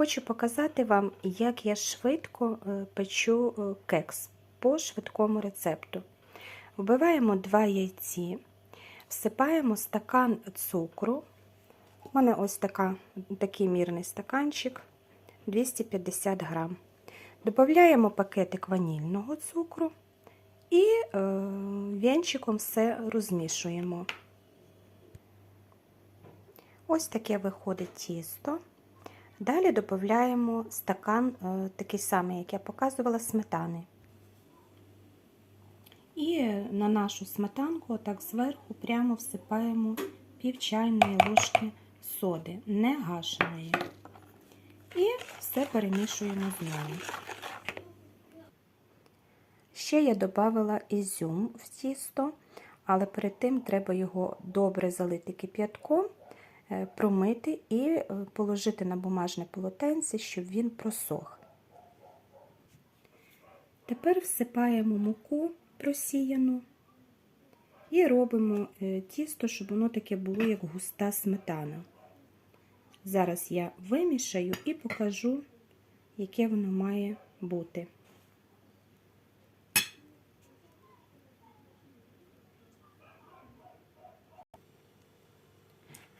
Хочу показати вам, як я швидко е, печу е, кекс по швидкому рецепту. Вбиваємо 2 яйці, всипаємо стакан цукру. У мене ось така, такий мірний стаканчик 250 грам. Додаємо пакетик ванільного цукру і е, вінчиком все розмішуємо. Ось таке виходить тісто. Далі додаємо стакан, е, такий самий, як я показувала, сметани. І на нашу сметанку, отак зверху, прямо всипаємо пів чайної ложки соди, не гашеної. І все перемішуємо знову. Ще я додала ізюм в тісто, але перед тим треба його добре залити кип'ятком промити і положити на бумажне полотенце, щоб він просох. Тепер всипаємо муку просіяну і робимо тісто, щоб воно таке було, як густа сметана. Зараз я вимішаю і покажу, яке воно має бути.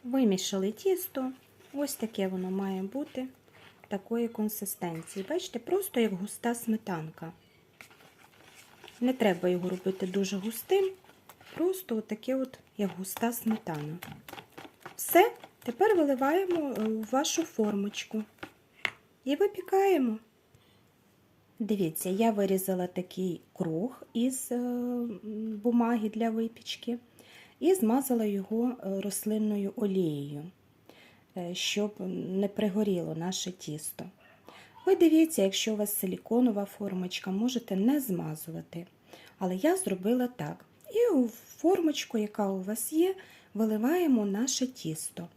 Вимішали тісто, ось таке воно має бути такої консистенції. Бачите, просто як густа сметанка. Не треба його робити дуже густим, просто таке от, як густа сметана. Все, тепер виливаємо в вашу формочку і випікаємо. Дивіться, я вирізала такий круг із бумаги для випічки і змазала його рослинною олією, щоб не пригоріло наше тісто. Ви дивіться, якщо у вас силіконова формочка, можете не змазувати. Але я зробила так. І у формочку, яка у вас є, виливаємо наше тісто.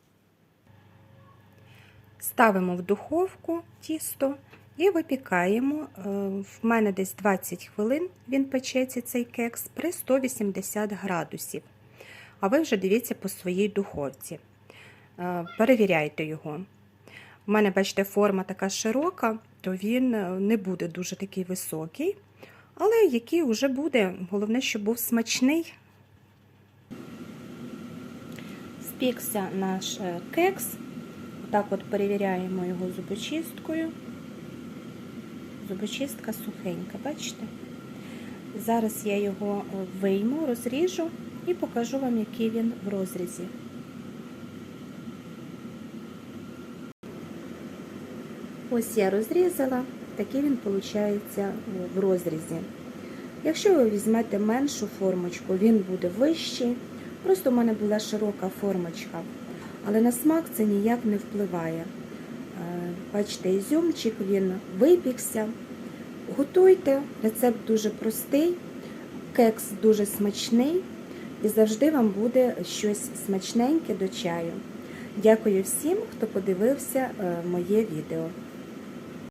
Ставимо в духовку тісто і випікаємо. В мене десь 20 хвилин він печеться цей кекс при 180 градусів. А ви вже дивіться по своїй духовці. Перевіряйте його. У мене, бачите, форма така широка, то він не буде дуже такий високий, але який вже буде, головне, щоб був смачний. Спікся наш кекс. Так от перевіряємо його зубочисткою. Зубочистка сухенька, бачите? Зараз я його вийму, розріжу і покажу вам, який він в розрізі. Ось я розрізала, такий він виходить в розрізі. Якщо ви візьмете меншу формочку, він буде вищий. Просто в мене була широка формочка, але на смак це ніяк не впливає. Бачите, ізюмчик він випікся. Готуйте, рецепт дуже простий, кекс дуже смачний і завжди вам буде щось смачненьке до чаю. Дякую всім, хто подивився моє відео.